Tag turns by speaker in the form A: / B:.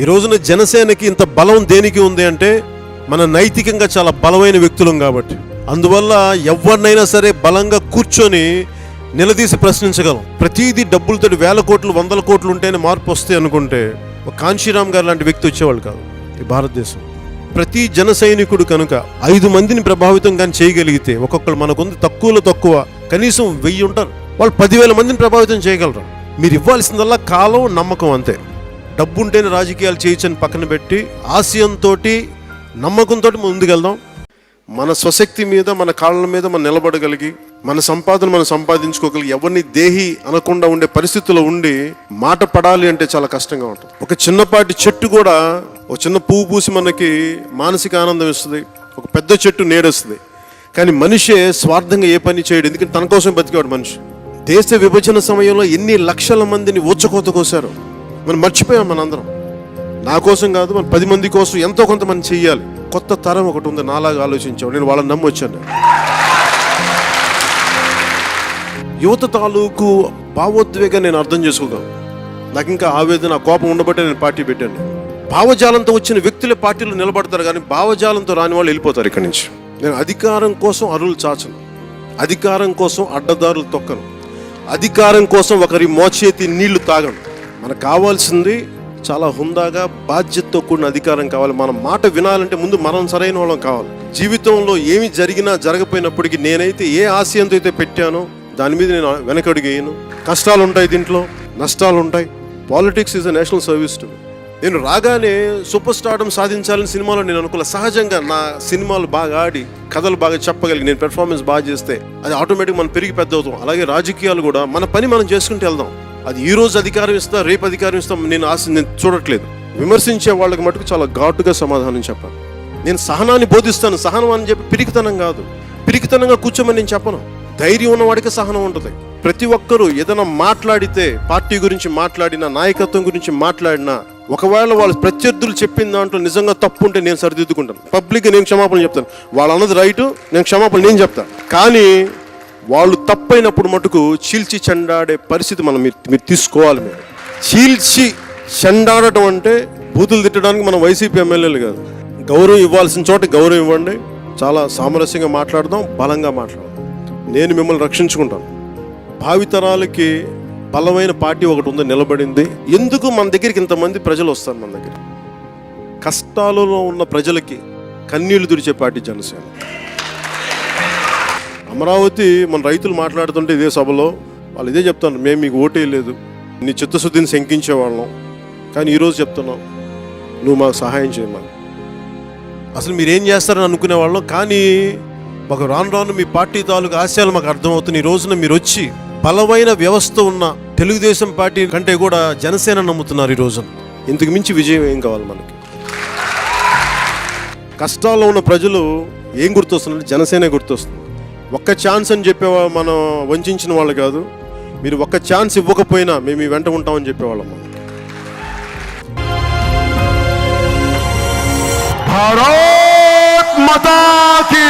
A: ఈ రోజున జనసేనకి ఇంత బలం దేనికి ఉంది అంటే మన నైతికంగా చాలా బలమైన వ్యక్తులం కాబట్టి. అందువల్ల ఎవరినైనా సరే బలంగా కూర్చొని నిలదీసి ప్రశ్నించగలం. ప్రతిదీ డబ్బులతో వేల కోట్లు వందల కోట్లు ఉంటేనే మార్పు వస్తాయి అనుకుంటే కాంశీరామ్ గారు లాంటి వ్యక్తి వచ్చేవాళ్ళు కాదు ఈ భారతదేశం. ప్రతి జన సైనికుడు కనుక ఐదు మందిని ప్రభావితం కానీ చేయగలిగితే ఒక్కొక్కరు మనకుంది తక్కువలో తక్కువ కనీసం వెయ్యి ఉంటారు. వాళ్ళు పదివేల మందిని ప్రభావితం చేయగలరు. మీరు ఇవ్వాల్సిందల్లా కాలం నమ్మకం అంతే. డబ్బుంటేనే రాజకీయాలు చేయొచ్చని పక్కన పెట్టి ఆశయంతో నమ్మకంతో ముందుకెళ్దాం. మన స్వశక్తి మీద మన కాళ్ళ మీద మనం నిలబడగలిగి మన సంపాదన మనం సంపాదించుకోగలిగి ఎవరిని దేహి అనకుండా ఉండే పరిస్థితుల్లో ఉండి మాట పడాలి అంటే చాలా కష్టంగా ఉంటుంది. ఒక చిన్నపాటి చెట్టు కూడా ఒక చిన్న పువ్వు పూసి మనకి మానసిక ఆనందం ఇస్తుంది. ఒక పెద్ద చెట్టు నేడొస్తుంది కానీ మనిషే స్వార్థంగా ఏ పని చేయడు. ఎందుకంటే తన కోసం బతికేవాడు మనిషి. దేశ విభజన సమయంలో ఎన్ని లక్షల మందిని ఊచకోత కోసారు. మనం మర్చిపోయాం మనందరం. నా కోసం కాదు మన పది మంది కోసం ఎంతో కొంత మనం చెయ్యాలి. కొత్త తరం ఒకటి ఉంది నాలాగా ఆలోచించావు నేను వాళ్ళని నమ్మొచ్చాను. యువత తాలూకు భావోద్వేగం నేను అర్థం చేసుకోగలను. నాకు ఇంకా ఆవేదన కోపం ఉండబట్టే నేను పార్టీ పెట్టాను. భావజాలంతో వచ్చిన వ్యక్తులే పార్టీలో నిలబడతారు కానీ భావజాలంతో రాని వాళ్ళు వెళ్ళిపోతారు ఇక్కడి నుంచి. నేను అధికారం కోసం అరువులు చాచను. అధికారం కోసం అడ్డదారులు తొక్కను. అధికారం కోసం ఒకరి మోచేతి నీళ్ళు తాగను. మనకు కావాల్సింది చాలా హుందాగా బాధ్యతతో కూడిన అధికారం కావాలి. మన మాట వినాలంటే ముందు మనం సరైన వాళ్ళం కావాలి. జీవితంలో ఏమి జరిగినా జరగపోయినప్పటికీ నేనైతే ఏ ఆశయంతో అయితే పెట్టానో దాని మీద నేను వెనకడిగేయను కష్టాలు ఉంటాయి దీంట్లో నష్టాలు ఉంటాయి politics is a national service to నేను రాగానే సూపర్ స్టార్డం సాధించాలని సినిమాలో నేను అనుకున్న సహజంగా నా సినిమాలు బాగా ఆడి కథలు బాగా చెప్పగలిగి నేను పెర్ఫార్మెన్స్ బాగా చేస్తే అది ఆటోమేటిక్ మనం పెరిగి పెద్ద అవుతాం. అలాగే రాజకీయాలు కూడా మన పని మనం చేసుకుంటూ వెళ్దాం. అది ఈ రోజు అధికారం ఇస్తా రేపు అధికారం ఇస్తాం నేను ఆశ నేను చూడట్లేదు. విమర్శించే వాళ్ళకి మటుకు చాలా ఘాటుగా సమాధానం చెప్పాను నేను సహనాన్ని బోధిస్తాను. సహనం అని చెప్పి పిరికితనం కాదు. పిరికితనంగా కూర్చోమని నేను చెప్పను. ధైర్యం ఉన్నవాడికి సహనం ఉంటుంది. ప్రతి ఒక్కరూ ఏదైనా మాట్లాడితే పార్టీ గురించి మాట్లాడినా నాయకత్వం గురించి మాట్లాడినా ఒకవేళ వాళ్ళు ప్రత్యర్థులు చెప్పిన దాంట్లో నిజంగా తప్పు ఉంటే నేను సరిదిద్దుకుంటాను. పబ్లిక్ నేను క్షమాపణ చెప్తాను. వాళ్ళు అన్నది రైటు నేను క్షమాపణ నేను చెప్తాను. కానీ వాళ్ళు తప్పైనప్పుడు మటుకు చీల్చి చెండాడే పరిస్థితి మనం మీరు తీసుకోవాలి మీరు. చీల్చి చెండాడటం అంటే బూతులు తిట్టడానికి మనం వైసీపీ ఎమ్మెల్యేలు కాదు. గౌరవం ఇవ్వాల్సిన చోట గౌరవం ఇవ్వండి. చాలా సామరస్యంగా మాట్లాడదాం బలంగా మాట్లాడదాం. నేను మిమ్మల్ని రక్షించుకుంటాను. భావితరాలకి బలమైన పార్టీ ఒకటి ఉంది నిలబడింది. ఎందుకు మన దగ్గరికి ఇంతమంది ప్రజలు వస్తారు మన దగ్గర? కష్టాలలో ఉన్న ప్రజలకి కన్నీళ్ళు తుడిచే పార్టీ జనసేన. అమరావతి మన రైతులు మాట్లాడుతుంటే ఇదే సభలో వాళ్ళు ఇదే చెప్తాను మేము మీకు ఓటే లేదు. నీ చిత్తశుద్ధిని శంకించే వాళ్ళం. కానీ ఈరోజు చెప్తున్నాం నువ్వు మాకు సహాయం చేయమని. అసలు మీరు ఏం చేస్తారని అనుకునే వాళ్ళం కానీ మాకు రాను రాను మీ పార్టీ తాలూకు ఆశయాలు మాకు అర్థమవుతుంది ఈ రోజున మీరు వచ్చి బలమైన వ్యవస్థ ఉన్న తెలుగుదేశం పార్టీ కంటే కూడా జనసేన నమ్ముతున్నారు ఈ రోజున. ఇంతకు మించి విజయం ఏం కావాలి మనకి? కష్టాల్లో ఉన్న ప్రజలు ఏం గుర్తొస్తుందంటే జనసేన గుర్తొస్తుంది. ఒక్క ఛాన్స్ అని చెప్పే మనం వంచిన వాళ్ళు కాదు. మీరు ఒక్క ఛాన్స్ ఇవ్వకపోయినా మేము వెంట ఉంటామని చెప్పేవాళ్ళం. మనం
B: భారత్ మతాకి!